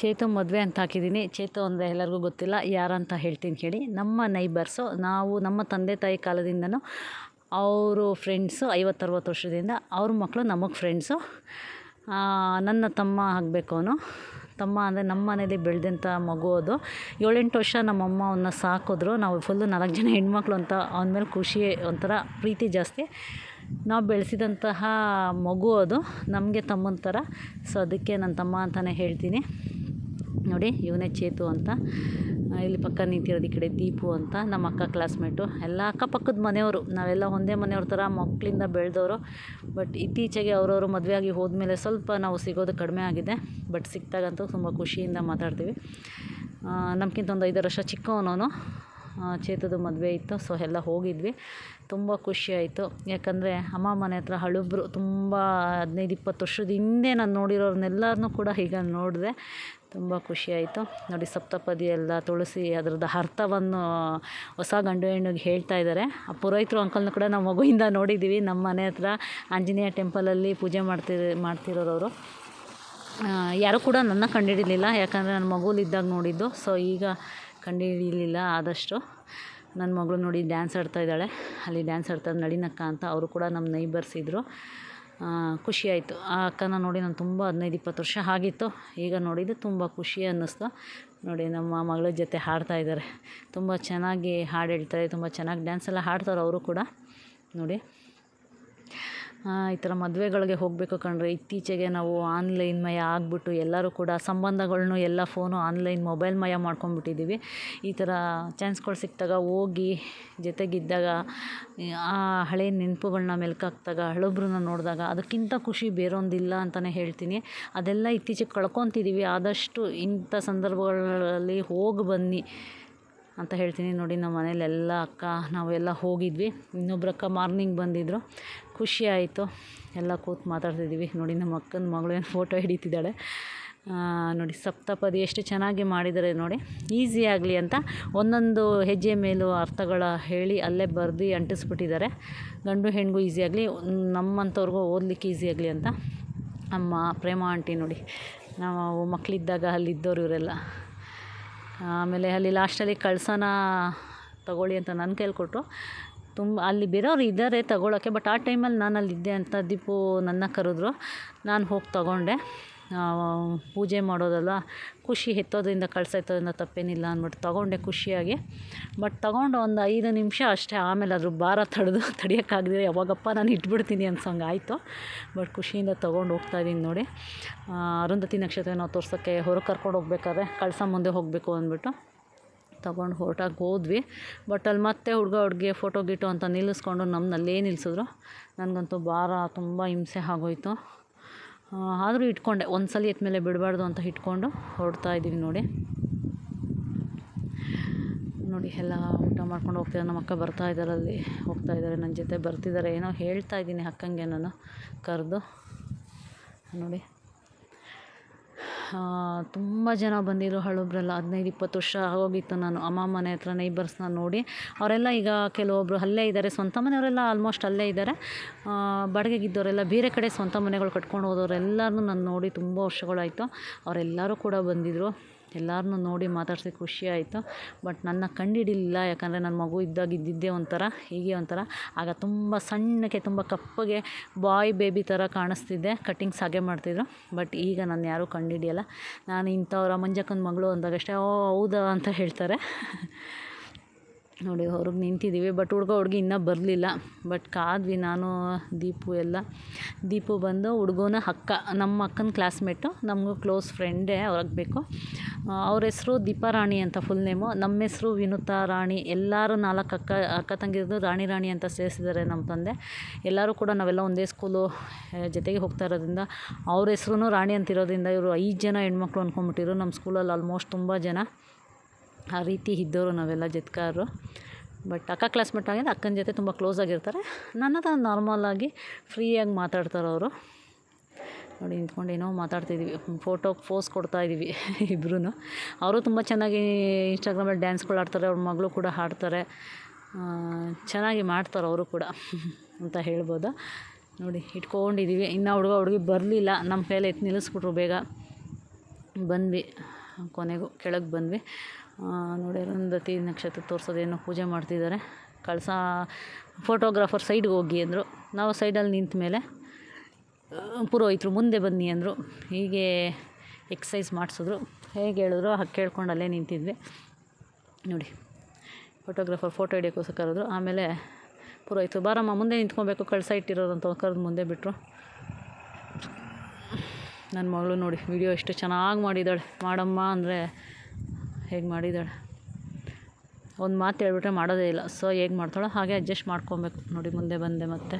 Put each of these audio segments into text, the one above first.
ಚೇತು ಮದುವೆ ಅಂತ ಹಾಕಿದ್ದೀನಿ. ಚೇತು ಅಂದರೆ ಎಲ್ಲರಿಗೂ ಗೊತ್ತಿಲ್ಲ. ಯಾರಂತ ಹೇಳ್ತೀನಿ ಹೇಳಿ ನಮ್ಮ ನೈಬರ್ಸು ನಾವು ನಮ್ಮ ತಂದೆ ತಾಯಿ ಕಾಲದಿಂದನೂ ಅವರು ಫ್ರೆಂಡ್ಸು ಐವತ್ತರವತ್ತು ವರ್ಷದಿಂದ ಅವ್ರ ಮಕ್ಕಳು ನಮಗೆ ಫ್ರೆಂಡ್ಸು ನನ್ನ ತಮ್ಮ ಆಗಬೇಕು ಅವನು. ತಮ್ಮ ಅಂದರೆ ನಮ್ಮ ಮನೇಲಿ ಬೆಳೆದಂಥ ಮಗು ಅದು. ಏಳೆಂಟು ವರ್ಷ ನಮ್ಮಮ್ಮ ಅವನ್ನ ಸಾಕಿದ್ರು. ನಾವು ಫುಲ್ಲು ನಾಲ್ಕು ಜನ ಹೆಣ್ಮಕ್ಳು ಅಂತ ಅವನ ಮೇಲೆ ಖುಷಿ, ಒಂಥರ ಪ್ರೀತಿ ಜಾಸ್ತಿ. ನಾವು ಬೆಳೆಸಿದಂತಹ ಮಗು ಅದು. ನಮಗೆ ತಮ್ಮನ ಥರ ಸೊ ಅದಕ್ಕೆ ನನ್ನ ತಮ್ಮ ಅಂತಲೇ ಹೇಳ್ತೀನಿ. ನೋಡಿ, ಇವನೇ ಚೇತು ಅಂತ. ಇಲ್ಲಿ ಪಕ್ಕ ನಿಂತಿರೋದು ಈ ಕಡೆ ದೀಪು ಅಂತ, ನಮ್ಮ ಅಕ್ಕ ಕ್ಲಾಸ್ಮೇಟು ಎಲ್ಲ ಅಕ್ಕಪಕ್ಕದ ಮನೆಯವರು, ನಾವೆಲ್ಲ ಒಂದೇ ಮನೆಯವ್ರ ಥರ ಮಕ್ಕಳಿಂದ ಬೆಳೆದವರು. ಬಟ್ ಇತ್ತೀಚೆಗೆ ಅವರವರು ಮದುವೆ ಆಗಿ ಹೋದ್ಮೇಲೆ ಸ್ವಲ್ಪ ನಾವು ಸಿಗೋದು ಕಡಿಮೆ ಆಗಿದೆ. ಬಟ್ ಸಿಕ್ತಾಗಂತೂ ತುಂಬ ಖುಷಿಯಿಂದ ಮಾತಾಡ್ತೀವಿ. ನಮ್ಗಿಂತ ಒಂದು ಐದಾರು ವರ್ಷ ಚಿಕ್ಕವನವನು. ಚೇತದ ಮದುವೆ ಇತ್ತು ಸೊ ಎಲ್ಲ ಹೋಗಿದ್ವಿ. ತುಂಬ ಖುಷಿಯಾಯಿತು ಯಾಕಂದರೆ ಅಮ್ಮ ಮನೆ ಹತ್ರ ಹಳುಬ್ರು ತುಂಬ ಹದಿನೈದು ಇಪ್ಪತ್ತು ವರ್ಷದ ಹಿಂದೆ ನಾನು ನೋಡಿರೋರನ್ನೆಲ್ಲರನ್ನೂ ಕೂಡ ಈಗ ನೋಡಿದೆ. ತುಂಬ ಖುಷಿಯಾಯಿತು ನೋಡಿ ಸಪ್ತಪದಿ ಎಲ್ಲ ತುಳಸಿ ಅದರದ್ದು ಅರ್ಥವನ್ನು ಹೊಸ ಗಂಡು ಹೆಣ್ಣಿಗೆ ಹೇಳ್ತಾ ಇದ್ದಾರೆ. ಆ ಪುರೋಹಿತರು, ಅಂಕಲ್ನ ಕೂಡ ನಾವು ಮಗುವಿಂದ ನೋಡಿದ್ದೀವಿ. ನಮ್ಮ ಮನೆ ಹತ್ರ ಆಂಜನೇಯ ಟೆಂಪಲಲ್ಲಿ ಪೂಜೆ ಮಾಡ್ತಿರೋ ಮಾಡ್ತಿರೋರು ಅವರು ಯಾರೂ ಕೂಡ ನನ್ನ ಕಂಡುಹಿಡಿಲಿಲ್ಲ ಯಾಕಂದರೆ ನನ್ನ ಮಗುಲಿದ್ದಾಗ ನೋಡಿದ್ದು. ಸೊ, ಈಗ ಕಂಡುಹಿಡಿಲಿಲ್ಲ ಆದಷ್ಟು. ನನ್ನ ಮಗಳು ನೋಡಿ ಡ್ಯಾನ್ಸ್ ಆಡ್ತಾ ಇದ್ದಾಳೆ. ಅಲ್ಲಿ ಡ್ಯಾನ್ಸ್ ಆಡ್ತಾ ನಳಿನಕ್ಕ ಅಂತ ಅವರು ಕೂಡ ನಮ್ಮ ನೈಬರ್ಸ್ ಇದ್ದರು ಖುಷಿ ಆಯಿತು. ಆ ಅಕ್ಕನ ನೋಡಿ ನಾನು ತುಂಬ ಹದಿನೈದು, ಇಪ್ಪತ್ತು ವರ್ಷ ಆಗಿತ್ತು. ಈಗ ನೋಡಿದ್ದು ತುಂಬ ಖುಷಿ ಅನ್ನಿಸ್ತು. ನೋಡಿ ನಮ್ಮ ಮಗಳ ಜೊತೆ ಹಾಡ್ತಾ ಇದ್ದಾರೆ. ತುಂಬ ಚೆನ್ನಾಗಿ ಹಾಡು ಹೇಳ್ತಾರೆ, ತುಂಬ ಚೆನ್ನಾಗಿ ಡ್ಯಾನ್ಸ್ ಎಲ್ಲ ಹಾಡ್ತಾರೆ ಅವರು ಕೂಡ. ನೋಡಿ. ಈ ಥರ ಮದುವೆಗಳಿಗೆ ಹೋಗಬೇಕು ಕಣ್ರಿ. ಇತ್ತೀಚೆಗೆ ನಾವು ಆನ್ಲೈನ್ ಮಯ ಆಗಿಬಿಟ್ಟು ಎಲ್ಲರೂ ಕೂಡ ಸಂಬಂಧಗಳನ್ನೂ ಎಲ್ಲ ಫೋನು ಆನ್ಲೈನ್ ಮೊಬೈಲ್ ಮಯ ಮಾಡ್ಕೊಂಡ್ಬಿಟ್ಟಿದ್ದೀವಿ ಈ ಥರ ಚಾನ್ಸ್ಗಳು ಸಿಕ್ಕಿದಾಗ ಹೋಗಿ ಜೊತೆಗಿದ್ದಾಗ ಆ ಹಳೆಯ ನೆನಪುಗಳನ್ನ ಮೆಲ್ಕಾಕ್ದಾಗ ಹಳಬ್ರನ್ನ ನೋಡಿದಾಗ ಅದಕ್ಕಿಂತ ಖುಷಿ ಬೇರೊಂದಿಲ್ಲ ಅಂತಲೇ ಹೇಳ್ತೀನಿ. ಅದೆಲ್ಲ ಇತ್ತೀಚೆಗೆ ಕಳ್ಕೊತಿದ್ದೀವಿ ಆದಷ್ಟು ಇಂಥ ಸಂದರ್ಭಗಳಲ್ಲಿ ಹೋಗಿ ಬನ್ನಿ ಅಂತ ಹೇಳ್ತೀನಿ. ನೋಡಿ ನಮ್ಮ ಮನೇಲೆಲ್ಲ ಅಕ್ಕ, ನಾವೆಲ್ಲ ಹೋಗಿದ್ವಿ. ಇನ್ನೊಬ್ರು ಮಾರ್ನಿಂಗ್ ಬಂದಿದ್ದರು ಖುಷಿ ಆಯಿತು. ಎಲ್ಲ ಕೂತು ಮಾತಾಡ್ತಿದ್ದೀವಿ. ನೋಡಿ, ನಮ್ಮ ಅಕ್ಕನ ಮಗಳು ಏನು ಫೋಟೋ ಹಿಡಿತಿದ್ದಾಳೆ. ನೋಡಿ, ಸಪ್ತಪದಿ ಎಷ್ಟು ಚೆನ್ನಾಗಿ ಮಾಡಿದ್ದಾರೆ ನೋಡಿ. ಈಸಿ ಆಗಲಿ ಅಂತ ಒಂದೊಂದು ಹೆಜ್ಜೆ ಮೇಲೂ ಅರ್ಥಗಳ ಹೇಳಿ ಅಲ್ಲೇ ಬರೆದು ಅಂಟಿಸ್ಬಿಟ್ಟಿದ್ದಾರೆ. ಗಂಡು ಹೆಣ್ಣಿಗೂ ಈಸಿ ಆಗಲಿ, ನಮ್ಮಂಥವ್ರಿಗೂ ಓದಲಿಕ್ಕೆ ಈಸಿ ಆಗಲಿ ಅಂತ ನಮ್ಮ ಪ್ರೇಮ ಆಂಟಿ ನೋಡಿ. ನಾವು ಮಕ್ಕಳಿದ್ದಾಗ ಅಲ್ಲಿದ್ದವ್ರು ಇವರೆಲ್ಲ. ಆಮೇಲೆ ಅಲ್ಲಿ ಲಾಸ್ಟಲ್ಲಿ ಕಳ್ಸನ ತಗೊಳ್ಳಿ ಅಂತ ನನ್ನ ಕೈಲಿ ಕೊಟ್ಟರು. ತುಂಬ ಅಲ್ಲಿ ಬೇರೆಯವ್ರು ಇದ್ದಾರೆ ತಗೊಳ್ಳೋಕ್ಕೆ ಬಟ್ ಆ ಟೈಮಲ್ಲಿ ನಾನು ಅಲ್ಲಿದ್ದೆ ಅಂತ ದೀಪು ನನ್ನ ಕರೆದ್ರು. ನಾನು ಹೋಗಿ ತಗೊಂಡೆ. ಪೂಜೆ ಮಾಡೋದಲ್ಲ, ಖುಷಿ ಎತ್ತೋದ್ರಿಂದ ಕಳಸ ಎತ್ತೋದ್ರಿಂದ ತಪ್ಪೇನಿಲ್ಲ ಅಂದ್ಬಿಟ್ಟು ತಗೊಂಡೆ ಖುಷಿಯಾಗಿ. ಬಟ್ ತಗೊಂಡು ಒಂದು ಐದು ನಿಮಿಷ ಅಷ್ಟೇ, ಆಮೇಲೆ ಅದ್ರ ಭಾರ ತಡೆದು ತಡಿಯೋಕ್ಕಾಗದಿರ ಯಾವಾಗಪ್ಪ ನಾನು ಇಟ್ಬಿಡ್ತೀನಿ ಅನ್ಸೋಂಗೆ ಆಯಿತು. ಬಟ್ ಖುಷಿಯಿಂದ ತೊಗೊಂಡು ಹೋಗ್ತಾಯಿದ್ದೀನಿ ನೋಡಿ. ಅರುಂಧತಿ ನಕ್ಷತ್ರ ನಾವು ತೋರ್ಸೋಕ್ಕೆ ಹೊರಗೆ ಕರ್ಕೊಂಡು ಹೋಗ್ಬೇಕಾದ್ರೆ ಕಳಸ ಮುಂದೆ ಹೋಗಬೇಕು ಅಂದ್ಬಿಟ್ಟು ತಗೊಂಡು ಹೊರಟಾಗಿ ಹೋದ್ವಿ. ಬಟ್ ಅಲ್ಲಿ ಮತ್ತೆ ಹುಡುಗ ಹುಡುಗಿ ಫೋಟೋ ಗಿಟೋ ಅಂತ ನಿಲ್ಲಿಸ್ಕೊಂಡು ನಮ್ಮನ್ನ ನಿಲ್ಲಿಸಿದ್ರು ನನಗಂತೂ ಭಾರ, ತುಂಬ ಹಿಂಸೆ ಆಗೋಯ್ತು. ಆದರೂ ಇಟ್ಕೊಂಡೆ. ಒಂದು ಸಲ ಎತ್ಮೇಲೆ ಬಿಡಬಾರ್ದು ಅಂತ ಇಟ್ಕೊಂಡು ಹೊರಡ್ತಾ ಇದ್ದೀವಿ ನೋಡಿ. ನೋಡಿ, ಎಲ್ಲ ಊಟ ಮಾಡ್ಕೊಂಡು ಹೋಗ್ತಿದ್ದಾರೆ ನಮ್ಮ ಅಕ್ಕ ಬರ್ತಾ ಇದ್ದಾರೆ ಅಲ್ಲಿ. ಹೋಗ್ತಾ ಇದ್ದಾರೆ ನನ್ನ ಜೊತೆ ಬರ್ತಿದ್ದಾರೆ ಏನೋ ಹೇಳ್ತಾ ಇದ್ದೀನಿ ಅಕ್ಕಂಗೆ ನಾನು ಕರೆದು. ನೋಡಿ. ತುಂಬ ಜನ ಬಂದಿದ್ರು ಹಳೊಬ್ರೆಲ್ಲ ಹದಿನೈದು, ಇಪ್ಪತ್ತು ವರ್ಷ ಆಗೋಗಿತ್ತು ನಾನು. ಅಮ್ಮ ಮನೆ ಹತ್ರ ನೈಬರ್ಸ್ನ ನೋಡಿ. ಅವರೆಲ್ಲ ಈಗ ಕೆಲವೊಬ್ಬರು ಅಲ್ಲೇ ಇದ್ದಾರೆ ಸ್ವಂತ ಮನೆಯವರೆಲ್ಲ ಆಲ್ಮೋಸ್ಟ್ ಅಲ್ಲೇ ಇದ್ದಾರೆ ಬಾಡಿಗೆಗಿದ್ದವರೆಲ್ಲ ಬೇರೆ ಕಡೆ ಸ್ವಂತ ಮನೆಗಳು ಕಟ್ಕೊಂಡು ಹೋದವ್ರೆಲ್ಲರನ್ನೂ ನಾನು ನೋಡಿ ತುಂಬ ವರ್ಷಗಳಾಯಿತು. ಅವರೆಲ್ಲರೂ ಕೂಡ ಬಂದಿದ್ದರು ಎಲ್ಲರನ್ನೂ ನೋಡಿ ಮಾತಾಡಿಸಿ ಖುಷಿ ಆಯಿತು. ಬಟ್ ನನ್ನ ಕಂಡುಹಿಡಿಲಿಲ್ಲ ಯಾಕಂದರೆ ನನ್ನ ಮಗು ಇದ್ದಾಗ ಇದ್ದಿದ್ದೇ ಒಂಥರ, ಹೀಗೆ ಒಂಥರ. ಆಗ ತುಂಬ ಸಣ್ಣಕ್ಕೆ, ತುಂಬ ಕಪ್ಪಗೆ ಬಾಯ್ ಬೇಬಿ ಥರ ಕಾಣಿಸ್ತಿದ್ದೆ. ಕಟ್ಟಿಂಗ್ಸ್ ಹಾಗೆ ಮಾಡ್ತಿದ್ರು. ಬಟ್ ಈಗ ನಾನು ಯಾರೂ ಕಂಡುಹಿಡಿಯಲ್ಲ ನಾನು ಇಂಥವ್ರ ಮಂಜಕ್ಕನ ಮಗಳು ಅಂದಾಗಷ್ಟೇ, ಓ, ಹೌದಾ? ಅಂತ ಹೇಳ್ತಾರೆ. ನೋಡಿ ಹೊರಗೆ ನಿಂತಿದ್ದೀವಿ ಬಟ್ ಹುಡ್ಗ ಹುಡ್ಗಿ ಇನ್ನೂ ಬರಲಿಲ್ಲ. ಬಟ್ ಕಾದ್ವಿ ನಾನು, ದೀಪು ಎಲ್ಲ. ದೀಪು ಬಂದು ಹುಡ್ಗನ ಅಕ್ಕ, ನಮ್ಮ ಅಕ್ಕನ ಕ್ಲಾಸ್ಮೇಟು ನಮಗೂ ಕ್ಲೋಸ್ ಫ್ರೆಂಡೇ ಬೇಕು. ಅವ್ರ ಹೆಸರು ದೀಪಾರಾಣಿ ಅಂತ ಫುಲ್ ನೇಮು ನಮ್ಮ ಹೆಸರು ವಿನುತಾ ರಾಣಿ. ಎಲ್ಲರೂ ನಾಲ್ಕು ಅಕ್ಕ ಅಕ್ಕ ತಂಗಿದ್ದು ರಾಣಿ ರಾಣಿ ಅಂತ ಸೇರಿಸಿದ್ದಾರೆ ನಮ್ಮ ತಂದೆ. ಎಲ್ಲರೂ ಕೂಡ ನಾವೆಲ್ಲ ಒಂದೇ ಸ್ಕೂಲು ಜೊತೆಗೆ ಹೋಗ್ತಾ ಇರೋದ್ರಿಂದ ಅವ್ರ ಹೆಸ್ರು ರಾಣಿ ಅಂತಿರೋದ್ರಿಂದ ಇವರು ಐದು ಜನ ಹೆಣ್ಮಕ್ಳು ಅಂದ್ಕೊಂಬಿಟ್ಟಿರು ನಮ್ಮ ಸ್ಕೂಲಲ್ಲಿ ಆಲ್ಮೋಸ್ಟ್ ತುಂಬ ಜನ. ಆ ರೀತಿ ಇದ್ದವರು ನಾವೆಲ್ಲ ಜತ್ಕಾರರು. ಬಟ್ ಅಕ್ಕ ಕ್ಲಾಸ್ಮೇಟ್ ಆಗಿದ್ದು ಅಕ್ಕನ ಜೊತೆ ತುಂಬ ಕ್ಲೋಸ್ ಆಗಿರ್ತಾರೆ. ನನ್ನ ಹತ್ರ ನಾರ್ಮಲಾಗಿ ಫ್ರೀಯಾಗಿ ಮಾತಾಡ್ತಾರೆ ಅವರು. ನೋಡಿ ನಿಂತ್ಕೊಂಡು ಏನೋ ಮಾತಾಡ್ತಿದ್ದೀವಿ ಫೋಟೋ ಪೋಸ್ ಕೊಡ್ತಾಯಿದ್ದೀವಿ ಇಬ್ಬರೂ ಅವರು ತುಂಬ ಚೆನ್ನಾಗಿ ಇನ್ಸ್ಟಾಗ್ರಾಮಲ್ಲಿ ಡ್ಯಾನ್ಸ್ಗಳು ಆಡ್ತಾರೆ, ಅವ್ರ ಮಗಳು ಕೂಡ ಹಾಡ್ತಾರೆ. ಚೆನ್ನಾಗಿ ಮಾಡ್ತಾರೆ ಅವರು ಕೂಡ ಅಂತ ಹೇಳ್ಬೋದು? ನೋಡಿ ಇಟ್ಕೊಂಡಿದ್ದೀವಿ ಇನ್ನೂ ಹುಡುಗ ಹುಡುಗಿ ಬರಲಿಲ್ಲ. ನಮ್ಮ ಕೈಯಲ್ಲಿ ಎತ್ತು ನಿಲ್ಲಿಸ್ಬಿಟ್ರು ಬೇಗ. ಬಂದ್ವಿ. ಕೊನೆಗೂ ಕೆಳಗೆ ಬಂದ್ವಿ. ನೋಡಿ ಅರುಂಧತಿ ನಕ್ಷತ್ರ ತೋರಿಸೋದೇನೋ ಪೂಜೆ ಮಾಡ್ತಿದ್ದಾರೆ. ಕಳಸ ಫೋಟೋಗ್ರಾಫರ್ ಸೈಡ್ಗೆ ಹೋಗಿ ಅಂದರು. ನಾವು ಸೈಡಲ್ಲಿ ನಿಂತ ಮೇಲೆ ಪುರೋಹಿತರು ಮುಂದೆ ಬನ್ನಿ ಅಂದರು. ಹೀಗೆ ಎಕ್ಸಸೈಸ್ ಮಾಡಿಸಿದ್ರು. ಹೇಗೆ ಹೇಳಿದ್ರು, ಹಾಗೆ ಕೇಳ್ಕೊಂಡು ಅಲ್ಲೇ ನಿಂತಿದ್ವಿ. ನೋಡಿ ಫೋಟೋಗ್ರಾಫರ್ ಫೋಟೋ ಹಿಡಿಯೋಕ್ಕೋಸ್ಕರ ಕರೆದ್ರು ಆಮೇಲೆ ಪುರೋಹಿತರು, ಬಾರಮ್ಮ, ಮುಂದೆ ನಿಂತ್ಕೊಬೇಕು, ಕಳಸ ಇಟ್ಟಿರೋದಂತ ಕರೆದು ಮುಂದೆ ಬಿಟ್ಟರು ನನ್ನ ಮಗಳು ನೋಡಿ ವಿಡಿಯೋ ಎಷ್ಟು ಚೆನ್ನಾಗಿ ಮಾಡಿದ್ದಾಳೆ. ಮಾಡಮ್ಮ ಅಂದರೆ ಹೇಗೆ ಮಾಡಿದ್ದಾಳೆ? ಒಂದು ಮಾತು ಹೇಳ್ಬಿಟ್ರೆ ಮಾಡೋದೇ ಇಲ್ಲ. ಸೊ ಹೇಗೆ ಮಾಡ್ತಾಳೋ ಹಾಗೆ ಅಡ್ಜಸ್ಟ್ ಮಾಡ್ಕೊಬೇಕು. ನೋಡಿ, ಮುಂದೆ ಬಂದೆ ಮತ್ತೆ.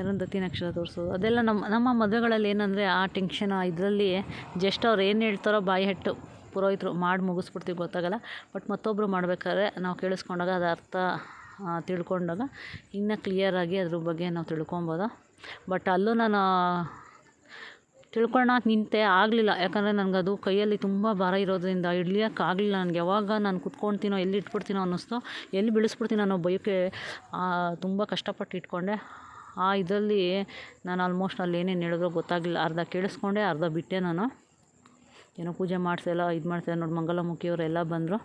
ಅರುಂಧತಿ ನಕ್ಷತ್ರ ತೋರಿಸೋದು? ಅದೆಲ್ಲ ನಮ್ಮ ನಮ್ಮ ಮದುವೆಗಳಲ್ಲಿ ಏನಂದರೆ ಆ ಟೆನ್ಷನ್ ಇದರಲ್ಲಿ ಜಸ್ಟ್ ಅವ್ರು ಏನು ಹೇಳ್ತಾರೋ ಬಾಯಿ ಹೆಟ್ಟು. ಪುರೋಹಿತರು ಮಾಡಿ ಮುಗಿಸ್ಬಿಡ್ತೀವಿ ಗೊತ್ತಾಗಲ್ಲ. ಬಟ್ ಮತ್ತೊಬ್ಬರು ಮಾಡ್ಬೇಕಾದ್ರೆ ನಾವು ಕೇಳಿಸ್ಕೊಂಡಾಗ ಅದು ಅರ್ಥ ತಿಳ್ಕೊಂಡಾಗ ಇನ್ನೂ ಕ್ಲಿಯರಾಗಿ ಅದ್ರ ಬಗ್ಗೆ ನಾವು ತಿಳ್ಕೊಬೋದು? ಬಟ್ ಅಲ್ಲೂ ನಾನು ತಿಳ್ಕೊಳ್ಳೋಕೆ ನಿಂತೆ ಆಗಲಿಲ್ಲ. ಯಾಕಂದರೆ ಅದು ಕೈಯಲ್ಲಿ ತುಂಬ ಭಾರ ಇರೋದ್ರಿಂದ ಹಿಡ್ಲಿಯಕ್ಕಾಗಲಿಲ್ಲ ನನಗೆ ಯಾವಾಗ ನಾನು ಕುತ್ಕೊಳ್ತೀನೋ ಎಲ್ಲಿ ಇಟ್ಬಿಡ್ತೀನೋ ಅನ್ನಿಸ್ತು. ಎಲ್ಲಿ ಬೀಳಿಸ್ಬಿಡ್ತೀನೋ ಅನ್ನೋ ಭಯಕ್ಕೆ ತುಂಬ ಕಷ್ಟಪಟ್ಟು ಇಟ್ಕೊಂಡೆ. ಆ ಇದರಲ್ಲಿ ನಾನು ಆಲ್ಮೋಸ್ಟ್ ಅಲ್ಲಿ ಏನೇನು ಹೇಳಿದ್ರು ಗೊತ್ತಾಗಲಿಲ್ಲ. ಅರ್ಧ ಕೇಳಿಸ್ಕೊಂಡೆ, ಅರ್ಧ ಬಿಟ್ಟೆ ನಾನು. ಏನೋ ಪೂಜೆ ಮಾಡಿಸೆಲ್ಲ ಇದು ಮಾಡ್ತಾರೆ ನೋಡಿ ಮಂಗಲಮುಖಿಯವರೆಲ್ಲ ಬಂದರು.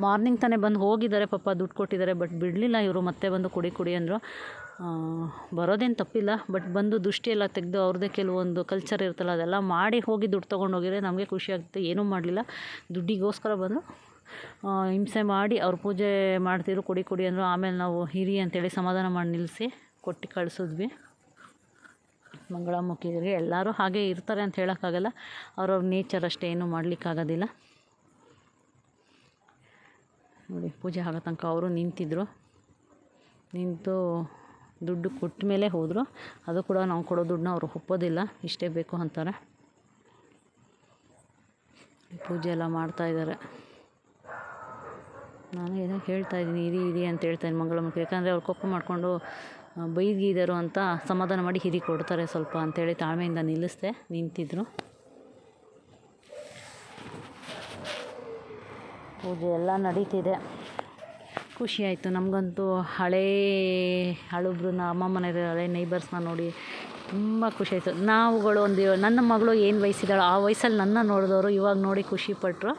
ಮಾರ್ನಿಂಗ್ ತಾನೇ ಬಂದು ಹೋಗಿದ್ದಾರೆ ಪಾಪ, ದುಡ್ಡು ಕೊಟ್ಟಿದ್ದಾರೆ, ಬಟ್ ಬಿಡಲಿಲ್ಲ ಇವರು. ಮತ್ತೆ ಬಂದು ಕುಡಿ ಕುಡಿ ಅಂದರು. ಬರೋದೇನು ತಪ್ಪಿಲ್ಲ ಬಟ್ ಬಂದು ದೃಷ್ಟಿ ಎಲ್ಲ ತೆಗೆದು ಅವ್ರದ್ದೇ ಕೆಲವೊಂದು ಕಲ್ಚರ್ ಇರುತ್ತಲ್ಲ, ಅದೆಲ್ಲ ಮಾಡಿ ಹೋಗಿ ದುಡ್ಡು ತೊಗೊಂಡು ಹೋಗಿದ್ರೆ ನಮಗೆ ಖುಷಿ ಆಗುತ್ತೆ. ಏನೂ ಮಾಡಲಿಲ್ಲ. ದುಡ್ಡಿಗೋಸ್ಕರ ಬಂದು ಹಿಂಸೆ ಮಾಡಿ ಅವ್ರ ಪೂಜೆ ಮಾಡ್ತಿದ್ರು, ಕೊಡಿ ಕೊಡಿ ಅಂದರು. ಆಮೇಲೆ ನಾವು ಹಿರಿ ಅಂತೇಳಿ ಸಮಾಧಾನ ಮಾಡಿ ನಿಲ್ಲಿಸಿ ಕೊಟ್ಟು ಕಳಿಸಿದ್ವಿ. ಮಂಗಳಮುಖಿಗೆ ಎಲ್ಲರೂ ಹಾಗೆ ಇರ್ತಾರೆ ಅಂತ ಹೇಳೋಕ್ಕಾಗಲ್ಲ. ಅವ್ರವ್ರ ನೇಚರ್ ಅಷ್ಟೇ, ಏನೂ ಮಾಡಲಿಕ್ಕಾಗೋದಿಲ್ಲ. ನೋಡಿ, ಪೂಜೆ ಆಗೋ ತನಕ ಅವರು ನಿಂತಿದ್ದರು ನಿಂತು ದುಡ್ಡು ಕೊಟ್ಟ ಮೇಲೆ ಹೋದರು. ಅದು ಕೂಡ ನಾವು ಕೊಡೋ ದುಡ್ಡನ್ನ ಅವರು ಒಪ್ಪೋದಿಲ್ಲ. ಇಷ್ಟೇ ಬೇಕು ಅಂತಾರೆ. ಪೂಜೆ ಎಲ್ಲ ಮಾಡ್ತಾಯಿದ್ದಾರೆ ನಾನು ಏನೋ ಹೇಳ್ತಾ ಇದ್ದೀನಿ, ಇರಿ ಇರಿ ಅಂತ ಹೇಳ್ತಾಯಿದ್ದೀನಿ ಮಂಗಳಮ್ಮಕ್ಕೆ ಯಾಕಂದರೆ ಅವ್ರು ಕೊಪ್ಪು ಮಾಡಿಕೊಂಡು ಬೈದಿದ್ದರು ಅಂತ ಸಮಾಧಾನ ಮಾಡಿ ಹಿರಿ ಕೊಡ್ತಾರೆ ಸ್ವಲ್ಪ ಅಂತೇಳಿ ತಾಳ್ಮೆಯಿಂದ ನಿಲ್ಲಿಸ್ದೆ, ನಿಂತಿದ್ರು. ಪೂಜೆ ಎಲ್ಲ ನಡೀತಿದೆ. ಖುಷಿ ಆಯಿತು. ನಮಗಂತೂ ಹಳೇ ಅಮ್ಮ ಮನೆ ಹಳೆ ನೈಬರ್ಸ್ನ ನೋಡಿ ತುಂಬ ಖುಷಿ ಆಯಿತು. ನಾವುಗಳು ಒಂದು ನನ್ನ ಮಗಳು ಏನು ವಯಸ್ಸಿದ್ದಾಳೋ ಆ ವಯಸ್ಸಲ್ಲಿ ನನ್ನ ನೋಡಿದವರು ಇವಾಗ ನೋಡಿ ಖುಷಿಪಟ್ಟರು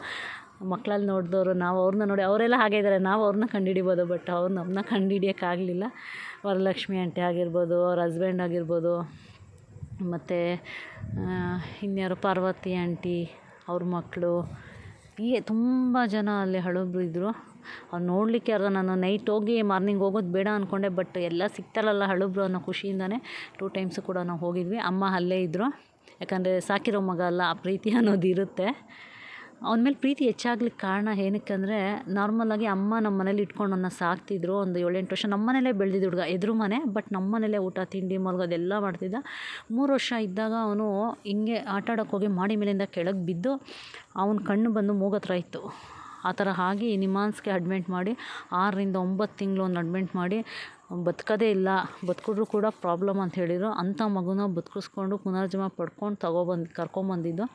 ಮಕ್ಕಳಲ್ಲಿ ನೋಡಿದವರು ನಾವು ಅವ್ರನ್ನ ನೋಡಿ, ಅವರೆಲ್ಲ ಹಾಗೆ ಇದ್ದಾರೆ ನಾವು ಅವ್ರನ್ನ ಕಂಡುಹಿಡಿಬೋದು ಬಟ್ ಅವ್ರು ನಮ್ಮನ್ನ ಕಂಡುಹಿಡಿಯೋಕ್ಕಾಗಲಿಲ್ಲ ವರಲಕ್ಷ್ಮಿ ಆಂಟಿ ಆಗಿರ್ಬೋದು, ಅವ್ರ ಹಸ್ಬೆಂಡ್ ಆಗಿರ್ಬೋದು, ಮತ್ತು ಇನ್ಯಾರು ಪಾರ್ವತಿ ಆಂಟಿ, ಅವ್ರ ಮಕ್ಕಳು ಹೀಗೆ ತುಂಬ ಜನ ಅಲ್ಲಿ ಹಳಬ್ರು ಇದ್ದರು ಅವ್ರು ನೋಡಲಿಕ್ಕೆ ಅರ್ಧ ನಾನು ನೈಟ್ ಹೋಗಿ ಮಾರ್ನಿಂಗ್ ಹೋಗೋದು ಬೇಡ ಅಂದ್ಕೊಂಡೆ ಬಟ್ ಎಲ್ಲ ಸಿಗ್ತಾರಲ್ಲ ಹಳಬ್ರು ಅನ್ನೋ ಖುಷಿಯಿಂದನೇ ಟೂ ಟೈಮ್ಸ್ ಕೂಡ ನಾವು ಹೋಗಿದ್ವಿ. ಅಮ್ಮ ಅಲ್ಲೇ ಇದ್ದರು ಯಾಕಂದರೆ ಸಾಕಿರೋ ಮಗ ಅಲ್ಲ, ಆ ಪ್ರೀತಿ ಅನ್ನೋದು ಇರುತ್ತೆ. ಅವನ ಮೇಲೆ ಪ್ರೀತಿ ಹೆಚ್ಚಾಗ್ಲಿಕ್ಕೆ ಕಾರಣ ಏನಕ್ಕೆ ಅಂದರೆ ನಾರ್ಮಲಾಗಿ ಅಮ್ಮ ನಮ್ಮ ಮನೇಲಿ ಇಟ್ಕೊಂಡು ಅವನ್ನ ಸಾಕ್ತಿದ್ರು. ಒಂದು ಏಳೆಂಟು ವರ್ಷ ನಮ್ಮ ಮನೇಲೇ ಬೆಳೆದಿದ್ದ ಹುಡುಗ, ಎದುರು ಮನೆ ಬಟ್ ನಮ್ಮ ಮನೇಲೇ ಊಟ, ತಿಂಡಿ ಮಲಗೋದೆಲ್ಲ ಮಾಡ್ತಿದ್ದ. ಮೂರು ವರ್ಷ ಇದ್ದಾಗ ಅವನು ಹಿಂಗೆ ಆಟಾಡೋಕ್ಕೋಗಿ ಮಾಡಿ ಮೇಲಿಂದ ಕೆಳಗೆ ಬಿದ್ದು ಅವನ ಕಣ್ಣು ಬಂದು ಮೂಗತ್ರ ಇತ್ತು. ಆ ಥರ ಆಗಿ ನಿಮಾನ್ಸ್ಗೆ ಅಡ್ಮಿಂಟ್ ಮಾಡಿ ಆರರಿಂದ ಒಂಬತ್ತು ತಿಂಗಳು ಒಂದು ಅಡ್ಮಿಂಟ್ ಮಾಡಿ ಬದುಕೋದೇ ಇಲ್ಲ, ಬದುಕಿದ್ರು ಕೂಡ ಪ್ರಾಬ್ಲಮ್ ಅಂತ ಹೇಳಿದರು. ಅಂಥ ಮಗುನ ಬದುಕಿಸ್ಕೊಂಡು ಪುನರ್ಜನ್ಮ ಪಡ್ಕೊಂಡು ತಗೊಬಂದು, ಕರ್ಕೊಂಬಂದಿದ್ದು.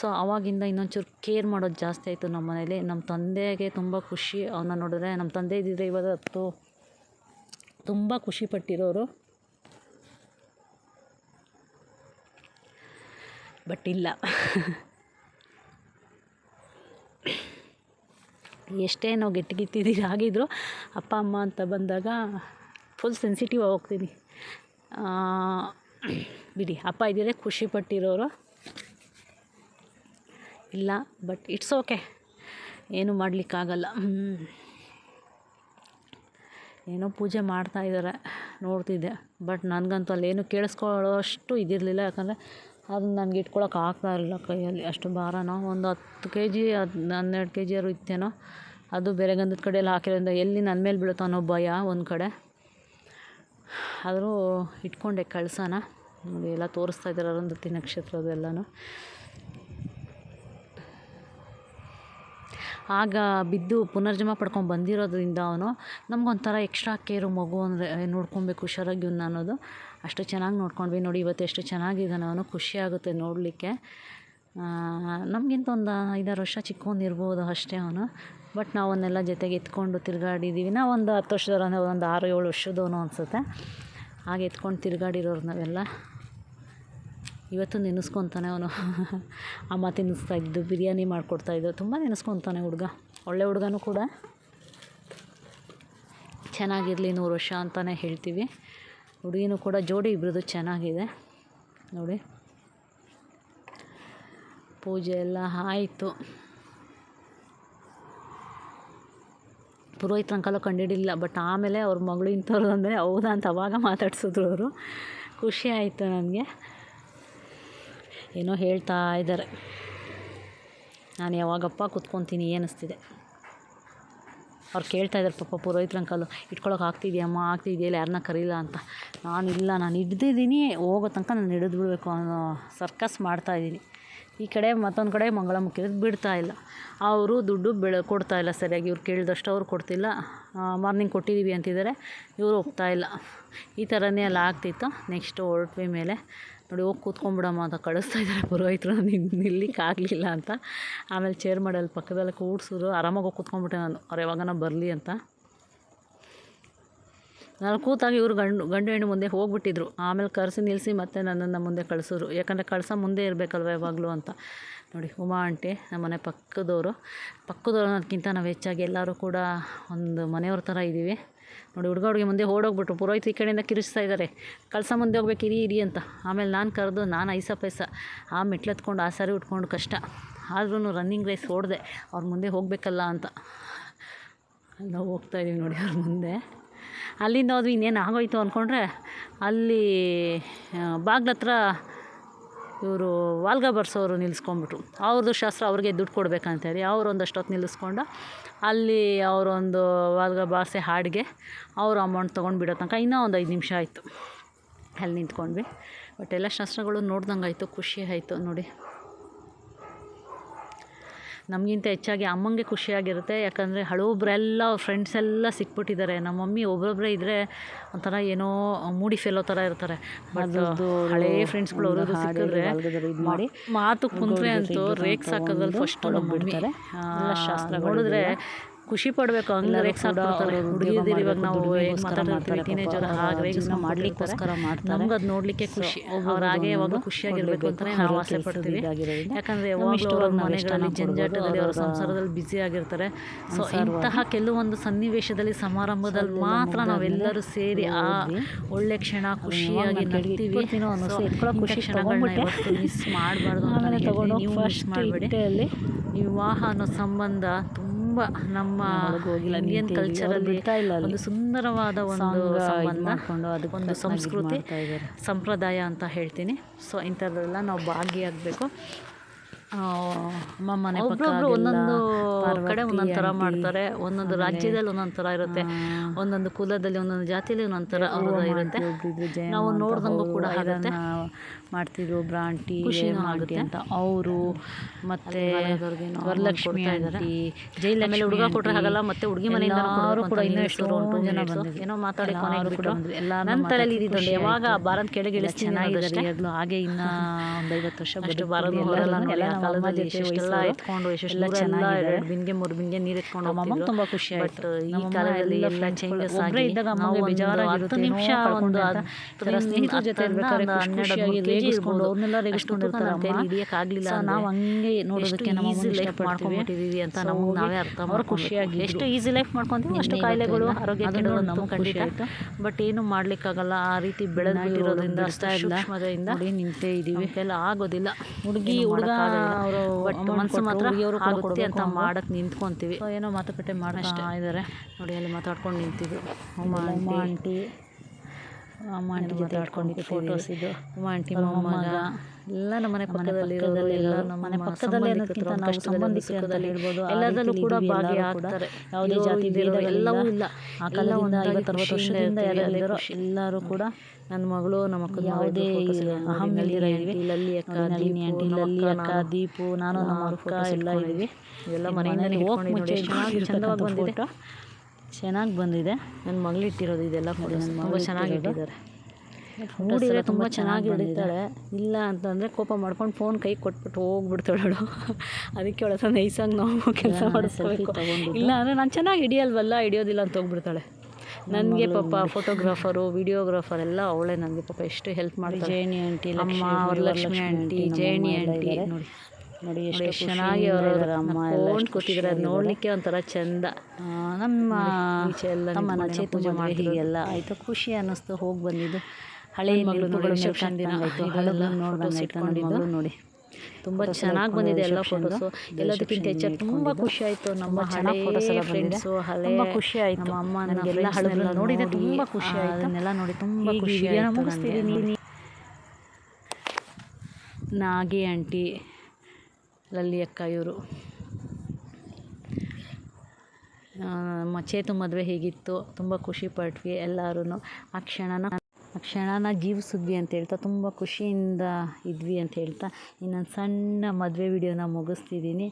ಸೊ ಆವಾಗಿಂದ ಇನ್ನೊಂಚೂರು ಕೇರ್ ಮಾಡೋದು ಜಾಸ್ತಿ ಆಯಿತು ನಮ್ಮ ಮನೇಲಿ. ನಮ್ಮ ತಂದೆಗೆ ತುಂಬ ಖುಷಿ. ಅವನ್ನ ನೋಡಿದ್ರೆ ನಮ್ಮ ತಂದೆ ಇದ್ದಿದ್ರೆ ಇವತ್ತು ತುಂಬ ಖುಷಿಪಟ್ಟಿರೋರು ಬಟ್ ಇಲ್ಲ. ಎಷ್ಟೇ ನಾವು ಗಟ್ಟಿಗಿತ್ತಿದ್ದೀರಿ ಆಗಿದ್ರು ಅಪ್ಪ, ಅಮ್ಮ ಅಂತ ಬಂದಾಗ ಫುಲ್ ಸೆನ್ಸಿಟಿವ್ ಹೋಗ್ತೀನಿ. ಬಿಡಿ, ಅಪ್ಪ ಇದ್ದೀರೇ ಖುಷಿ ಪಟ್ಟಿರೋರು ಇಲ್ಲ ಬಟ್ ಇಟ್ಸ್ ಓಕೆ ಏನೂ ಮಾಡಲಿಕ್ಕಾಗಲ್ಲ ಏನೋ ಪೂಜೆ ಮಾಡ್ತಾ ಇದ್ದಾರೆ ನೋಡ್ತಿದ್ದೆ ಬಟ್ ನನಗಂತೂ ಅಲ್ಲೇನು ಕೇಳಿಸ್ಕೊಳ್ಳೋ ಅಷ್ಟು ಇದಿರಲಿಲ್ಲ, ಯಾಕಂದರೆ ಅದನ್ನ ನನಗೆ ಇಟ್ಕೊಳಕ್ಕೆ ಆಗ್ತಾ ಇರಲಿಲ್ಲ ಕೈಯಲ್ಲಿ. ಅಷ್ಟು ಭಾರನ, ಒಂದು ಹತ್ತು ಕೆ ಜಿ ಅದು ಹನ್ನೆರಡು ಕೆ ಜಿಯಾದ್ರು ಇತ್ತೇನೋ, ಅದು ಬೇರೆ ಗಂಧದ ಕಡೆಯಲ್ಲಿ ಹಾಕಿರೋದ್ರಿಂದ ಎಲ್ಲಿ ನನ್ನ ಮೇಲೆ ಬೀಳುತ್ತೋ ಅನ್ನೋ ಭಯ ಒಂದು ಕಡೆ. ಆದರೂ ಇಟ್ಕೊಂಡೆ ಕಳಸಾನ. ಎಲ್ಲ ತೋರಿಸ್ತಾ ಇದ್ದಾರೆ ಅರುಂಧತಿ ನಕ್ಷತ್ರದೆಲ್ಲನೂ ಆಗ ಬಿದ್ದು ಪುನರ್ಜಮ ಪಡ್ಕೊಂಡು ಬಂದಿರೋದ್ರಿಂದ ಅವನು, ನಮಗೊಂಥರ ಎಕ್ಸ್ಟ್ರಾ ಕೇರು ಮಗು ಅಂದರೆ ನೋಡ್ಕೊಬೇಕು ಹುಷಾರಾಗಿ ಅನ್ನೋದು. ಅಷ್ಟು ಚೆನ್ನಾಗಿ ನೋಡ್ಕೊಂಡ್ವಿ. ನೋಡಿ, ಇವತ್ತು ಎಷ್ಟು ಚೆನ್ನಾಗಿದ್ದಾನೆ ಅವನು ಖುಷಿಯಾಗುತ್ತೆ ನೋಡಲಿಕ್ಕೆ. ನಮಗಿಂತ ಒಂದು ಐದಾರು ವರ್ಷ ಚಿಕ್ಕವನಿರ್ಬೋದು ಅಷ್ಟೇ ಅವನು. ಬಟ್ ನಾವು ಅವನ್ನೆಲ್ಲ ಜೊತೆಗೆ ಎತ್ಕೊಂಡು ತಿರುಗಾಡಿದ್ದೀವಿ ನಾವು ಒಂದು ಹತ್ತು ವರ್ಷದವ್ರ ಒಂದು ಆರು ಏಳು ವರ್ಷದವನು ಅನಿಸುತ್ತೆ. ಹಾಗೆ ಎತ್ಕೊಂಡು ತಿರುಗಾಡಿರೋರು ನಾವೆಲ್ಲ. ಇವತ್ತು ನೆನೆಸ್ಕೊತಾನೆ ಅವನು. ಅಮ್ಮ ತಿನ್ನಿಸ್ತಾ ಇದ್ದು, ಬಿರಿಯಾನಿ ಮಾಡಿಕೊಡ್ತಾಯಿದ್ದು ತುಂಬ ನೆನೆಸ್ಕೊತಾನೆ ಹುಡುಗ. ಒಳ್ಳೆ ಹುಡುಗನೂ ಕೂಡ. ಚೆನ್ನಾಗಿರಲಿ ನೂರು ವರ್ಷ ಅಂತಲೇ ಹೇಳ್ತೀವಿ. ಹುಡುಗಿನೂ ಕೂಡ ಜೋಡಿ ಇಬ್ಬರದು ಚೆನ್ನಾಗಿದೆ. ನೋಡಿ. ಪೂಜೆ ಎಲ್ಲ ಆಯಿತು. ಪುರೋಹಿತ್ರ ಅಂಕಲು ಕಂಡಿಡಿಲ್ಲ ಬಟ್ ಆಮೇಲೆ ಅವ್ರ ಮಗಳು ಇಂಥವ್ರು ಅಂದರೆ ಹೌದಾ ಅಂತ ಅವಾಗ ಮಾತಾಡ್ಸಿದ್ರು ಅವರು. ಖುಷಿ ಆಯಿತು ನನಗೆ. ಏನೋ ಹೇಳ್ತಾ ಇದ್ದಾರೆ. ನಾನು ಯಾವಾಗಪ್ಪ ಕುತ್ಕೊತೀನಿ ಅನ್ನಿಸ್ತಿದೆ. ಅವ್ರು ಕೇಳ್ತಾ ಇದ್ದಾರೆ ಪಾಪ ಪುರೋಹಿತ್ರ ಅಂಕಲು ಇಟ್ಕೊಳಕ್ಕೆ ಆಗ್ತಿದೆಯಮ್ಮ ಆಗ್ತಿದೆಯಲ್ಲ ಯಾರನ್ನ ಕರೀಲ ಅಂತ. ನಾನಿಲ್ಲ, ನಾನು ಹಿಡ್ದಿದ್ದೀನಿ ಹೋಗೋ ತನಕ ನಾನು ಹಿಡಿದು ಬಿಡಬೇಕು ಅನ್ನೋ ಸರ್ಕಸ್ ಮಾಡ್ತಾಯಿದ್ದೀನಿ ಈ ಕಡೆ ಮತ್ತೊಂದು ಕಡೆ ಮಂಗಳಮುಖಿ ಬಿಡ್ತಾ ಇಲ್ಲ. ಅವರು ದುಡ್ಡು ಬೆಳೆ, ಕೊಡ್ತಾ ಇಲ್ಲ ಸರಿಯಾಗಿ, ಇವ್ರು ಕೇಳಿದಷ್ಟು ಅವ್ರು ಕೊಡ್ತಿಲ್ಲ. ಮಾರ್ನಿಂಗ್ ಕೊಟ್ಟಿದ್ದೀವಿ ಅಂತಿದ್ದಾರೆ, ಇವರು ಹೋಗ್ತಾ ಇಲ್ಲ. ಈ ಥರನೇ ಎಲ್ಲ ಆಗ್ತಿತ್ತು, ನೆಕ್ಸ್ಟು ಹೊರಟ್ವಿ ಮೇಲೆ ನೋಡಿ ಹೋಗಿ ಕೂತ್ಕೊಂಡ್ಬಿಡಮ್ಮ ಅಂತ ಕಳಿಸ್ತಾ ಇದ್ದಾರೆ ಪುರೋಹಿತರು. ನಿನ್ನ ನಿಲ್ಲಿಕ್ಕಾಗಲಿಲ್ಲ ಅಂತ. ಆಮೇಲೆ ಚೇರ್ ಮಾಡಲ್ಲಿ ಪಕ್ಕದಲ್ಲೇ ಕೂಡ್ಸಿದ್ರು. ಆರಾಮಾಗಿ ಹೋಗಿ ಕೂತ್ಕೊಂಡ್ಬಿಟ್ಟೆ ನಾನು. ಅವ್ರು ಯಾವಾಗನ ಬರಲಿ ಅಂತ. ನಾನು ಕೂತಾಗ ಇವರು ಗಂಡು ಗಂಡು ಹೆಣ್ಣು ಮುಂದೆ ಹೋಗ್ಬಿಟ್ಟಿದ್ರು. ಆಮೇಲೆ ಕರೆಸಿ ನಿಲ್ಲಿಸಿ ಮತ್ತೆ ನನ್ನನ್ನು ಮುಂದೆ ಕಳಿಸಿದ್ರು. ಯಾಕಂದರೆ ಕಳ್ಸ ಮುಂದೆ ಇರಬೇಕಲ್ವ ಯಾವಾಗಲೂ ಅಂತ. ನೋಡಿ, ಉಮಾ ಆಂಟಿ ನಮ್ಮ ಮನೆ ಪಕ್ಕದವರು ಪಕ್ಕದವ್ರು ಅನ್ನೋದಕ್ಕಿಂತ ನಾವು ಹೆಚ್ಚಾಗಿ ಎಲ್ಲರೂ ಕೂಡ ಒಂದು ಮನೆಯವ್ರ ಥರ ಇದ್ದೀವಿ ನೋಡಿ ಹುಡುಗ ಹುಡುಗಿ ಮುಂದೆ ಓಡೋಗ್ಬಿಟ್ರು. ಪುರೋಹಿತ ಈ ಕಡೆಯಿಂದ ಕಿರಿಸ್ತಾ ಇದ್ದಾರೆ ಕಳ್ಸ ಮುಂದೆ ಹೋಗ್ಬೇಕು, ಇರಿ ಇರಿ ಅಂತ. ಆಮೇಲೆ ನಾನು ಕರೆದು ನಾನು ಐಸ ಪೈಸ, ಆ ಮೆಟ್ಲೆತ್ಕೊಂಡು ಆ ಸಾರಿ ಉಟ್ಕೊಂಡು ಕಷ್ಟ. ಆದ್ರೂ ರನ್ನಿಂಗ್ ರೇಸ್ ಓಡಿದೆ. ಅವ್ರ ಮುಂದೆ ಹೋಗಬೇಕಲ್ಲ ಅಂತ. ನಾವು ಹೋಗ್ತಾಯಿದ್ದೀವಿ ನೋಡಿ ಅವ್ರ ಮುಂದೆ. ಅಲ್ಲಿಂದ ಹೋದ್ವಿ, ಇನ್ನೇನು ಆಗೋಯ್ತು ಅಂದ್ಕೊಂಡ್ರೆ ಅಲ್ಲಿ ಬಾಗ್ಲತ್ರ ಇವರು ವಾಲ್ಗ ಬರ್ಸೋರು ನಿಲ್ಲಿಸ್ಕೊಂಬಿಟ್ರು ಅವ್ರದ್ದು ಶಾಸ್ತ್ರ ಅವ್ರಿಗೆ ದುಡ್ಡು ಕೊಡ್ಬೇಕಂತೇಳಿ ಅವ್ರು ಒಂದಷ್ಟು ಹೊತ್ತು ನಿಲ್ಲಿಸ್ಕೊಂಡು ಅಲ್ಲಿ ಅವರೊಂದು ವಾದ ಭಾಷೆ ಹಾಡಿಗೆ ಅವರು ಅಮೌಂಟ್ ತೊಗೊಂಡು ಬಿಡೋ ತನಕ ಇನ್ನೂ ಒಂದು ಐದು ನಿಮಿಷ ಆಯಿತು. ಅಲ್ಲಿ ನಿಂತ್ಕೊಂಡ್ವಿ. ಬಟ್ ಎಲ್ಲ ಶಾಸ್ತ್ರಗಳು ನೋಡ್ದಂಗೆ ಆಯಿತು ಖುಷಿ ಆಯಿತು ನೋಡಿ. ನಮಗಿಂತ ಹೆಚ್ಚಾಗಿ ಅಮ್ಮಂಗೆ ಖುಷಿಯಾಗಿರುತ್ತೆ. ಯಾಕಂದರೆ ಹಳೊಬ್ರೆಲ್ಲ ಅವ್ರ ಫ್ರೆಂಡ್ಸ್ ಎಲ್ಲ ಸಿಕ್ಬಿಟ್ಟಿದ್ದಾರೆ. ನಮ್ಮ ಮಮ್ಮಿ ಒಬ್ಬೊಬ್ಬರೇ ಇದ್ದರೆ ಒಂಥರ ಏನೋ ಮೂಡಿ ಫೆಲೋ ಥರ ಇರ್ತಾರೆ. ಬಟ್ ಹಳೇ ಫ್ರೆಂಡ್ಸ್ಗಳು ಅವರು ಸಿಕ್ಕಿದ್ರೆ ಮಾಡಿ ಮಾತು ಕುಂತ್ರೆ ಅಂತೂ ರೇಕ್ಸ್ ಹಾಕೋದ್ರಲ್ಲಿ ಫಸ್ಟ್ ನಮ್ಮ ಮಮ್ಮಿ. ಶಾಸ್ತ್ರ ನೋಡಿದ್ರೆ ಖುಷಿ ಪಡಬೇಕು ಹಂಗೆ ಹುಡುಗಿದಿರು ಇವಾಗ ನಾವು ಟೀನೇಜರ್ ಹಾಗೆ ಮಾಡ್ಲಿಕ್ಕೋಸ್ಕರ ಮಾಡ್ತಾರೆ. ನಮ್ಗೆ ಅದು ನೋಡಲಿಕ್ಕೆ ಖುಷಿ. ಅವ್ರು ಹಾಗೆ ಯಾವಾಗ ಖುಷಿಯಾಗಿರ್ಬೇಕು ಅಂತಲೇ ನಾವು ಆಸೆ ಪಡ್ತೀವಿ. ಯಾಕಂದರೆ ಯಾವಾಗಲೂ ಅವ್ರ ಮನೆಗಳಲ್ಲಿ ಜಂಜಾಟದಲ್ಲಿ ಅವರ ಸಂಸಾರದಲ್ಲಿ ಬ್ಯುಸಿ ಆಗಿರ್ತಾರೆ. ಸೊ ಇಂತಹ ಕೆಲವೊಂದು ಸನ್ನಿವೇಶದಲ್ಲಿ ಸಮಾರಂಭದಲ್ಲಿ ಮಾತ್ರ ನಾವೆಲ್ಲರೂ ಸೇರಿ ಆ ಒಳ್ಳೆ ಕ್ಷಣ ಖುಷಿಯಾಗಿ ನಗ್ತೀವಿ. ಖುಷಿ ಕ್ಷಣಗಳನ್ನ ಮಿಸ್ ಮಾಡಬಾರ್ದು ಅಂತ ತಗೊಂಡು ಮಾಡಬೇಡಿ. ವಿವಾಹ ಅನ್ನೋ ಸಂಬಂಧ ತುಂಬ ನಮ್ಮ ಇಂಡಿಯನ್ ಕಲ್ಚರಲ್ಲಿ ಒಂದು ಸುಂದರವಾದ ಒಂದು ಸಂಬಂಧ ಒಂದು ಸಂಸ್ಕೃತಿ ಸಂಪ್ರದಾಯ ಅಂತ ಹೇಳ್ತೀನಿ. ಸೊ ಇಂಥದ್ದೆಲ್ಲ ನಾವು ಭಾಗಿಯಾಗಬೇಕು. ಮನೆ ಒಬ್ಬೊಬ್ರು ಒಂದೊಂದು ಕಡೆ ಒಂದೊಂದು ಥರ ಮಾಡ್ತಾರೆ. ಒಂದೊಂದು ರಾಜ್ಯದಲ್ಲಿ ಒಂದೊಂದು ಥರ ಇರುತ್ತೆ. ಒಂದೊಂದು ಕುಲದಲ್ಲಿ ಒಂದೊಂದು ಜಾತಿಯಲ್ಲಿ ಒಂದೊಂದು ಥರ ಇರುತ್ತೆ. ನಾವು ನೋಡ್ದಂಗೂ ಕೂಡ ಆಗುತ್ತೆ ಮಾಡ್ತಿದ್ರು ಬ್ರಾಂಟಿ ಆಂಟಿ ಅಂತ. ಅವರು ಮತ್ತೆ ವರಲಕ್ಷ್ಮಿ ಆಂಟಿ ಜೈಲ ಮೇಲೆ ಹುಡುಗ ಕೊಟ್ಟರೆ ಹಾಗಲ್ಲ ಮತ್ತೆ ಹುಡುಗಿ ಮನೆಯಿಂದ ಕೂಡ ಇನ್ನೂ ಎಷ್ಟು ಜನ ಬಂದಿದ್ರು. ಏನೋ ಮಾತಾಡಿ ಕೊನೆಗೆ ಎಲ್ಲ ನನ್ನ ತಲೆಯಲ್ಲಿ ಇದ್ದಿದ್ದು ಯಾವಾಗ ಭಾರತ ಕೆಳಗೆ ಇಳಿಸಿ ಚೆನ್ನಾಗಿದೆ ಹಾಗೆ ಇನ್ನು ಒಂದು ಐವತ್ತು ವರ್ಷ ಅಷ್ಟು ಭಾರತ ಎಲ್ಲ ಕಾಲದಲ್ಲಿ ಎಷ್ಟೆಲ್ಲ ಎತ್ಕೊಂಡು ಎಷ್ಟೆಲ್ಲ ಚೆನ್ನಾಗಿದೆ. ಬಿಂಗೆ ಮೂರು ಬಿಂಗೆ ನೀರು ಎತ್ಕೊಂಡು ಮಮ್ಮ ತುಂಬ ಖುಷಿ ಆಯ್ತು. ಈ ಕಾಲದಲ್ಲಿ ಎಲ್ಲ ಚೇಂಜಸ್ ಆಗಿ ಇದ್ದಾಗ ಅಮ್ಮಗೆ ಬೇಜಾರಾಗಿರುತ್ತೆ. ನಿಮಿಷ ಒಂದು ಸ್ನೇಹಿತರ ಜೊತೆ ಇರಬೇಕಾದ್ರೆ ಹನ್ನೆರಡು ರೇಗಿಸ್ಕೊಂಡು ಅವ್ರನ್ನೆಲ್ಲ ರೇಗಿಸ್ಕೊಂಡಿರ್ತಾರೆ ಅಂತ ಹೇಳಿ ಹಿಡಿಯೋಕ್ಕಾಗಲಿಲ್ಲ ನಾವು ಹಂಗೆ ನೋಡೋದಕ್ಕೆ ನಮ್ಮ ಲೈಫ್ ಮಾಡ್ಕೊಂಡ್ಬಿಟ್ಟಿದ್ದೀವಿ ಅಂತ ನಮಗೆ ನಾವೇ ಅರ್ಥ ಅವ್ರು ಖುಷಿಯಾಗಿ ಎಷ್ಟು ಈಸಿ ಲೈಫ್ ಮಾಡ್ಕೊಂತೀವಿ ಅಷ್ಟು ಕಾಯಿಲೆಗಳು ಆರೋಗ್ಯ ಕೆಡೋದು ನಮಗೆ ಖಂಡಿತ. ಬಟ್ ಏನು ಮಾಡ್ಲಿಕ್ಕಾಗಲ್ಲ ಆ ರೀತಿ ಬೆಳೆದಿರೋದ್ರಿಂದ ಸೂಕ್ಷ್ಮತೆಯಿಂದ ನಿಂತೇ ಇದೀವಿ. ಎಲ್ಲ ಆಗೋದಿಲ್ಲ. ಹುಡುಗಿ ಹುಡುಗ ಅವರು ಬಟ್ ಮನಸ್ಸು ಮಾತ್ರ ಆಗುತ್ತೆ ಅಂತ ಮಾಡಕ್ಕೆ ನಿಂತ್ಕೊಂತೀವಿ. ಏನೋ ಮಾತುಕತೆ ಮಾಡ್ತಾ ಇದ್ದಾರೆ. ನೋಡಿ ಅಲ್ಲಿ ಮಾತಾಡ್ಕೊಂಡು ನಿಂತಿದ್ರು. ಅಮ್ಮ ಆಂಟಿ. ಆಂಟಿ ಜೊತೆ ಆಡ್ಕೊಂಡಿದ್ದು ಫೋಟೋಸ್ ಇದು. ಅಮ್ಮ ಆಂಟಿ ಮೊಮ್ಮಗ ಎಲ್ಲ ನಮ್ಮ ಮನೆ ಪಕ್ಕದಲ್ಲಿ ಎಲ್ಲ ನಮ್ಮ ಮನೆ ಪಕ್ಕದಲ್ಲೇ ಅನ್ನೋದಕ್ಕಿಂತ ನಾವು ಸಂಬಂಧಿಕರಲ್ಲಿ ಇರ್ಬೋದು ಎಲ್ಲದರಲ್ಲೂ ಕೂಡ ಭಾಗಿಯಾಗ್ತಾರೆ ಯಾವುದೇ ಜಾತಿ ಬೇರೆ ಎಲ್ಲವೂ ಇಲ್ಲ. ಆ ಕಾಲದಿಂದ ಐವತ್ತು ಅರವತ್ತು ವರ್ಷದಿಂದ ಯಾರಲ್ಲಿರೋ ಎಲ್ಲರೂ ಕೂಡ ನನ್ನ ಮಗಳು ನಮ್ಮ ಅಕ್ಕ ಯಾವುದೇ ಅಹಂ ಇದ್ದೀವಿ. ಲಲ್ಲಿ ಅಕ್ಕ ನಳಿನಿ ಆಂಟಿ ಲಲ್ಲಿ ಅಕ್ಕ ದೀಪು ನಾನು ನಮ್ಮ ಅಕ್ಕ ಎಲ್ಲ ಇದ್ದೀವಿ ಎಲ್ಲ ಮನೆಯಿಂದ ಹೋಗಿ ಚೆನ್ನಾಗಿ ಚಂದವಾಗಿ ಬಂದಿದೆ ಚೆನ್ನಾಗಿ ಬಂದಿದೆ. ನನ್ನ ಮಗಳು ಇಟ್ಟಿರೋದು ಇದೆಲ್ಲ ತುಂಬ ಚೆನ್ನಾಗಿ ಇಟ್ಟಿದ್ದಾರೆ. ಮೂಡಿದ್ರೆ ತುಂಬ ಚೆನ್ನಾಗಿ ಹಿಡಿತಾಳೆ ಇಲ್ಲ ಅಂತಂದರೆ ಕೋಪ ಮಾಡ್ಕೊಂಡು ಫೋನ್ ಕೈ ಕೊಟ್ಬಿಟ್ಟು ಹೋಗ್ಬಿಡ್ತಾಳೆ ಅವಳು ಅದಕ್ಕೆ ಅವಳ ಹತ್ರ ನೈಸಾಗಿ ನಾವು ಕೆಲಸ ಮಾಡಿಸ್ಬೇಕು. ಇಲ್ಲ ಅಂದರೆ ನಾನು ಚೆನ್ನಾಗಿ ಹಿಡಿಯಲ್ವಲ್ಲ ಹಿಡಿಯೋದಿಲ್ಲ ಅಂತ ಹೋಗ್ಬಿಡ್ತಾಳೆ. ನನಗೆ ಪಾಪ ಫೋಟೋಗ್ರಾಫರು ವಿಡಿಯೋಗ್ರಾಫರ್ ಎಲ್ಲ ಅವಳೇ ನನಗೆ ಪಾಪ ಎಷ್ಟು ಹೆಲ್ಪ್ ಮಾಡ್ತಾಳೆ. ಜೇಣಿ ಆಂಟಿ ಅಮ್ಮ ವರಲಕ್ಷ್ಮಿ ಆಂಟಿ ಜೇಣಿ ಆಂಟಿ ನೋಡಿ. ನೋಡಿ ನೋಡಿ ಎಷ್ಟು ಚೆನ್ನಾಗಿ ಅವರು ಅಮ್ಮ ಎಲ್ಲ ಕೊಂಡು ಕೂತಿದ್ದಾರೆ. ಅದು ನೋಡಲಿಕ್ಕೆ ಒಂಥರ ಚಂದ. ನಮ್ಮ ಎಲ್ಲ ನಮ್ಮ ನಚೆ ಪೂಜೆ ಮಾಡಿ. ಹೀಗೆಲ್ಲ ಆಯಿತು. ಖುಷಿ ಅನ್ನಿಸ್ತು ಹೋಗಿ ಬಂದಿದ್ದು. ಹಳೆ ಮಗಳು ನೋಡಿ ದಿನ ಆಯಿತು ಹಳೆಲ್ಲ ನನ್ನ ಮಗಳು ನೋಡಿ. ತುಂಬ ಚೆನ್ನಾಗಿ ಬಂದಿದೆ ಎಲ್ಲ. ಫೋಟೋಸು ಎಲ್ಲದಕ್ಕಿಂತ ಹೆಚ್ಚಾಗಿ ತುಂಬ ಖುಷಿ ಆಯಿತು ನಮ್ಮ ಹಳೆ. ಫ್ರೆಂಡ್ಸು ಹಳೆ ತುಂಬ ಖುಷಿ ಆಯ್ತು. ನಮ್ಮ ಅಮ್ಮ ನನಗೆಲ್ಲ ಹಳೆಬ್ರನ್ನ ನೋಡಿದೆ ತುಂಬ ಖುಷಿ ಆಯ್ತು. ಅದನ್ನೆಲ್ಲ ನೋಡಿ ತುಂಬ ಖುಷಿ ಮುಗಿಸ್ತೀನಿ. ನಾಗಿ ಆಂಟಿ. ಲಲ್ಲಿ ಅಕ್ಕ ಇವರು ಚೇತು ಮದುವೆ ಹೇಗಿತ್ತು. ತುಂಬ ಖುಷಿ ಪಟ್ವಿ ಎಲ್ಲರೂ ಆ ಕ್ಷಣನ ಆ ಕ್ಷಣನ ಜೀವಿಸಿದ್ವಿ ಅಂತ ಹೇಳ್ತಾ, ತುಂಬ ಖುಷಿಯಿಂದ ಇದ್ವಿ ಅಂತ ಹೇಳ್ತಾ, ಇನ್ನೊಂದು ಸಣ್ಣ ಮದುವೆ ವಿಡಿಯೋನ ಮುಗಿಸ್ತಿದ್ದೀನಿ.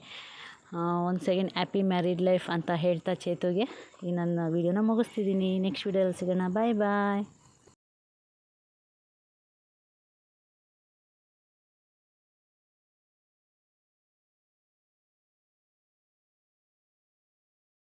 ಒಂದು ಸೆಕೆಂಡ್, ಹ್ಯಾಪಿ ಮ್ಯಾರಿಡ್ ಲೈಫ್ ಅಂತ ಹೇಳ್ತಾ ಚೇತುಗೆ ಈ ನನ್ನ ವಿಡಿಯೋನ ಮುಗಿಸ್ತಿದ್ದೀನಿ. ನೆಕ್ಸ್ಟ್ ವಿಡಿಯೋದಲ್ಲಿ ಸಿಗೋಣ. ಬಾಯ್ ಬಾಯ್.